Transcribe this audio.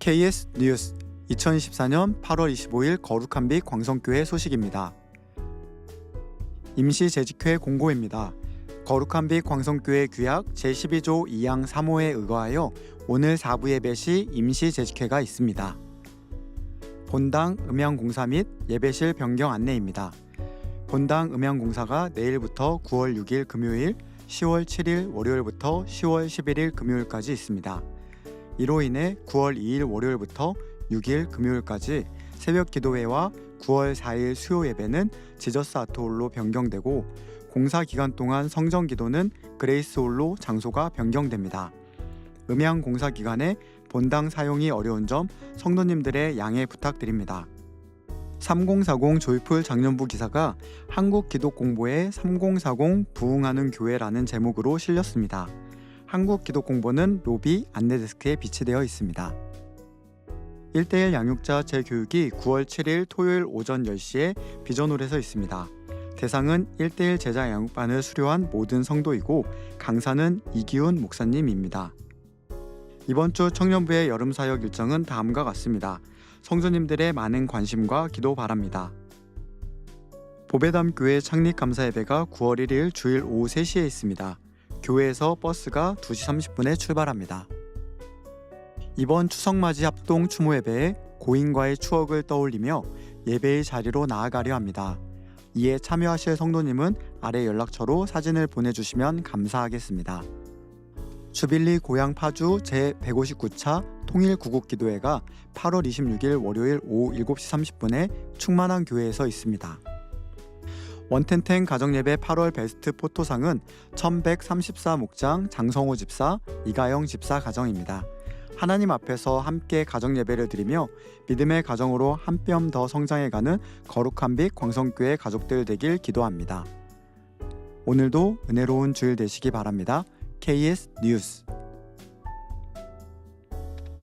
KS 뉴스 2024년 8월 25일 거룩한 빛 광성교회 소식입니다. 임시 재직회 공고입니다. 거룩한 빛 광성교회 규약 제12조 2항 3호에 의거하여 오늘 4부 예배 시 임시 재직회가 있습니다. 본당 음향공사 및 예배실 변경 안내입니다. 본당 음향공사가 내일부터 9월 6일 금요일, 10월 7일 월요일부터 10월 11일 금요일까지 있습니다. 이로 인해 9월 2일 월요일부터 6일 금요일까지 새벽 기도회와 9월 4일 수요 예배는 지저스 아트홀로 변경되고 공사 기간 동안 성정 기도는 그레이스 홀로 장소가 변경됩니다. 음향 공사 기간에 본당 사용이 어려운 점 성도님들의 양해 부탁드립니다. 3040 조이풀 작년부 기사가 한국 기독 공보에 3040 부흥하는 교회라는 제목으로 실렸습니다. 한국 기독 공보는 로비 안내데스크에 비치되어 있습니다. 1대1 양육자 재교육이 9월 7일 토요일 오전 10시에 비전홀에서 있습니다. 대상은 1대1 제자 양육반을 수료한 모든 성도이고 강사는 이기훈 목사님입니다. 이번 주 청년부의 여름 사역 일정은 다음과 같습니다. 성도님들의 많은 관심과 기도 바랍니다. 보배담 교회 창립 감사 예배가 9월 1일 주일 오후 3시에 있습니다. 교회에서 버스가 2시 30분에 출발합니다. 이번 추석맞이 합동 추모 예배에 고인과의 추억을 떠올리며 예배의 자리로 나아가려 합니다. 이에 참여하실 성도님은 아래 연락처로 사진을 보내주시면 감사하겠습니다. 주빌리 고향 파주 제159차 통일 구국 기도회가 8월 26일 월요일 오후 7시 30분에 충만한 교회에서 있습니다. 원텐텐 가정예배 8월 베스트 포토상은 1134 목장 장성호 집사, 이가영 집사 가정입니다. 하나님 앞에서 함께 가정예배를 드리며 믿음의 가정으로 한 뼘 더 성장해가는 거룩한 빛 광성교회 가족들 되길 기도합니다. 오늘도 은혜로운 주일 되시기 바랍니다. KS 뉴스